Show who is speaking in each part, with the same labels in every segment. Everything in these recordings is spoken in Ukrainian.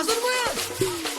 Speaker 1: 무슨 거 야?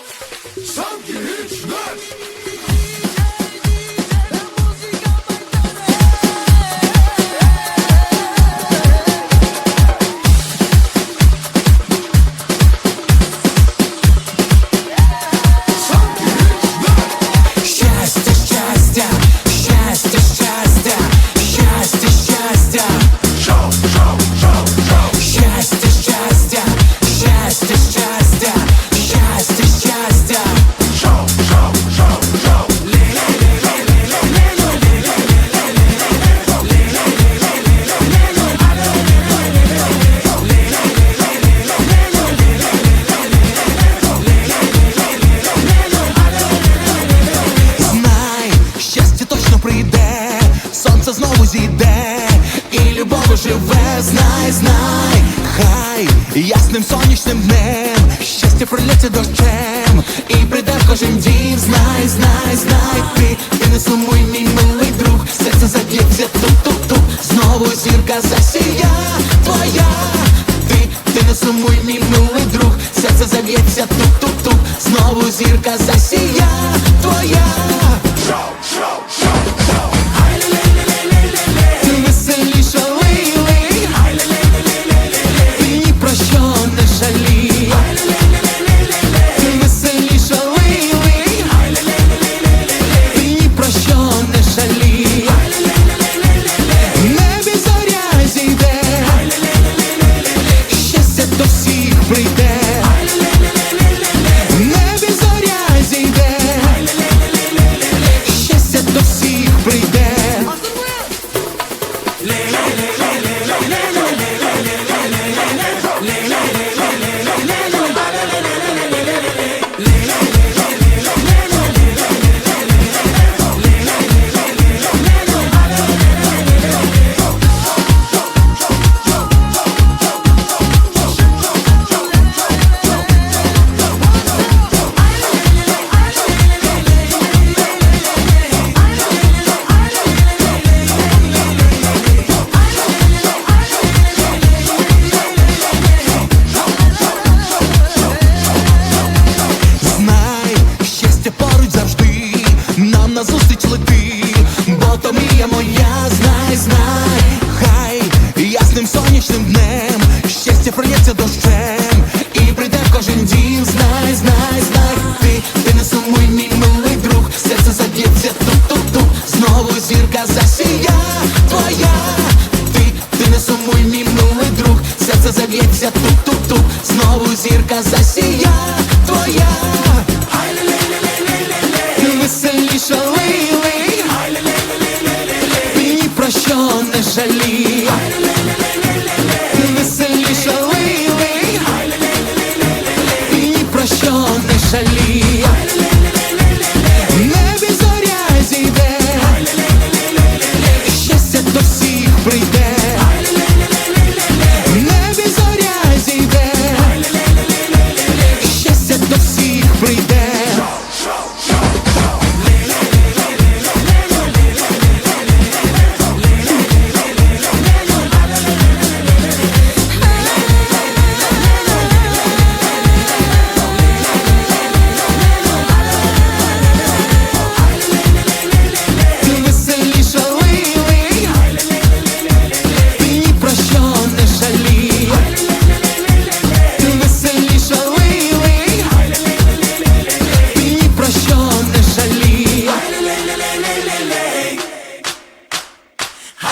Speaker 1: Сонце знову зійде, і любов живе, знай, знай, хай ясним сонячним днем, щастя пролється дощем, і прийде в кожен дім, знай, знай, знай, ти, ти не сумуй, мій милий друг, серце заб'ється тук-тук-тук, знову зірка засія твоя, ти, ти не сумуй, мій милий друг, серце заб'ється тук-тук-тук, знову зірка засія щастя прольється дощем, і прийде кожен дім, знай, знай, знай, ти, ти не сумуй, мій милий друг, серце заб'ється тук-тук-тук, знову зірка засія твоя, ти, ти не сумуй, мій милий друг, серце заб'ється тук-тук.